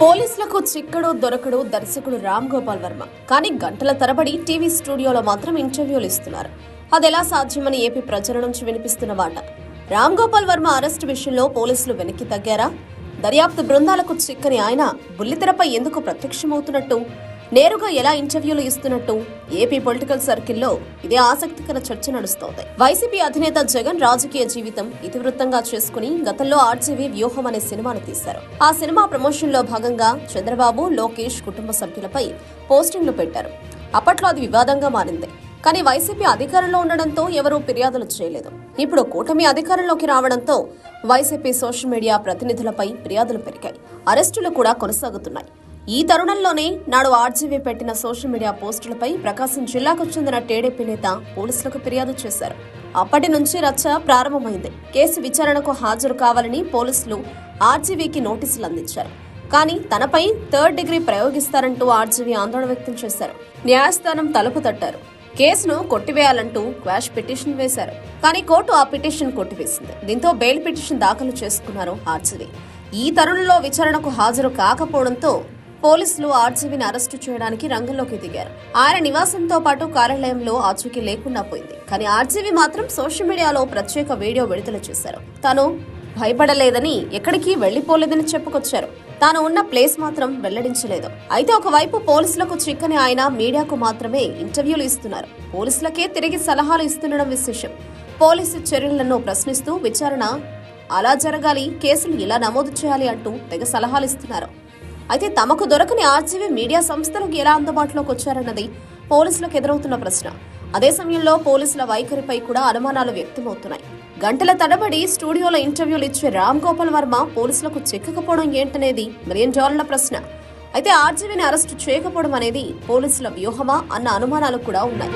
పోలీసులకు చిక్కడో దొరకడో దర్శకుడు రామ్ గోపాల్ వర్మ. కానీ గంటల తరబడి టీవీ స్టూడియోలో మాత్రం ఇంటర్వ్యూలు ఇస్తున్నారు. అది ఎలా సాధ్యమని ఏపీ ప్రజల నుంచి వినిపిస్తున్న వాట రామ్ గోపాల్ వర్మ అరెస్టు విషయంలో పోలీసులు వెనక్కి తగ్గారా? దర్యాప్తు బృందాలకు చిక్కని ఆయన బుల్లితెరపై ఎందుకు ప్రత్యక్షమవుతున్నట్టు? నేరుగా ఎలా ఇంటర్వ్యూలు ఇస్తున్నట్టు ఏపీ పొలిటికల్ సర్కిల్లో ఇదే ఆసక్తికర చర్చ నడుస్తోంది. వైసీపీ అధినేత జగన్ రాజకీయ జీవితం ఇతివృత్తంగా చేసుకుని గతంలో ఆర్జీవీ వ్యూహం అనే సినిమాను తీశారు. ఆ సినిమా ప్రమోషన్లో భాగంగా చంద్రబాబు లోకేష్ కుటుంబ సభ్యులపై పోస్టింగ్లు పెట్టారు. అప్పట్లో అది వివాదంగా మారింది. కానీ వైసీపీ అధికారంలో ఉండడంతో ఎవరూ ఫిర్యాదులు చేయలేదు. ఇప్పుడు కూటమి అధికారంలోకి రావడంతో వైసీపీ సోషల్ మీడియా ప్రతినిధులపై ఫిర్యాదులు పెరిగాయి. అరెస్టులు కూడా కొనసాగుతున్నాయి. ఈ తరుణంలోనే నాడు ఆర్జీవీ పెట్టిన సోషల్ మీడియా పోస్టులపై ప్రకాశం జిల్లాకు చెందిన టీడీపీ నేత పోలీసులకు ఫిర్యాదు చేశారు. అప్పటి నుంచి రచ్చ ప్రారంభమైంది. కేసు విచారణకు హాజరు కావాలని పోలీసులు ఆర్జీవీకి నోటీసులు అందించారు. కానీ తనపై థర్డ్ డిగ్రీ ప్రయోగిస్తారంటూ ఆర్జీవీ ఆందోళన వ్యక్తం చేశారు. న్యాయస్థానం తలుపు తట్టారు. కేసును కొట్టివేయాలంటూ క్వాష్ పిటిషన్ వేశారు. కానీ కోర్టు ఆ పిటిషన్ కొట్టివేసింది. దీంతో బెయిల్ పిటిషన్ దాఖలు చేసుకున్నారు ఆర్జీవీ. ఈ తరుణంలో విచారణకు హాజరు కాకపోవడంతో పోలీసులు ఆర్జీవిని అరెస్టు చేయడానికి రంగంలోకి దిగారు. ఆయన నివాసంతో పాటు కార్యాలయంలో ఆచూకీ లేకుండా పోయింది. కానీ ఆర్జీవి మాత్రం సోషల్ మీడియాలో ప్రత్యేక వీడియో విడుదల చేశారు. తాను భయపడలేదని ఎక్కడికి వెళ్ళిపోలేదని చెప్పుకొచ్చారు. తాను ఉన్న ప్లేస్ మాత్రం వెల్లడించలేదు. అయితే ఒకవైపు పోలీసులకు చిక్కని ఆయన మీడియాకు మాత్రమే ఇంటర్వ్యూలు ఇస్తున్నారు. పోలీసులకే తిరిగి సలహాలు ఇస్తుండడం విశేషం. పోలీసు చర్యలను ప్రశ్నిస్తూ విచారణ అలా జరగాలి కేసులు ఇలా నమోదు చేయాలి అంటూ తెగ సలహాలు ఇస్తున్నారు. అయితే తమకు దొరకని ఆర్జీవీ మీడియా సంస్థలకు ఎలా అందుబాటులోకి వచ్చారన్నది పోలీసులకు ఎదురవుతున్న ప్రశ్న. అదే సమయంలో పోలీసుల వైఖరిపై కూడా అనుమానాలు వ్యక్తమవుతున్నాయి. గంటల తడబడి స్టూడియోలో ఇంటర్వ్యూలు ఇచ్చే రామ్ గోపాల్ వర్మ పోలీసులకు చిక్కకపోవడం ఏంటనేది మిలియన్ డాలర్ల ప్రశ్న. అయితే ఆర్జీవీని అరెస్టు చేయకపోవడం అనేది పోలీసుల వ్యూహమా అన్న అనుమానాలు కూడా ఉన్నాయి.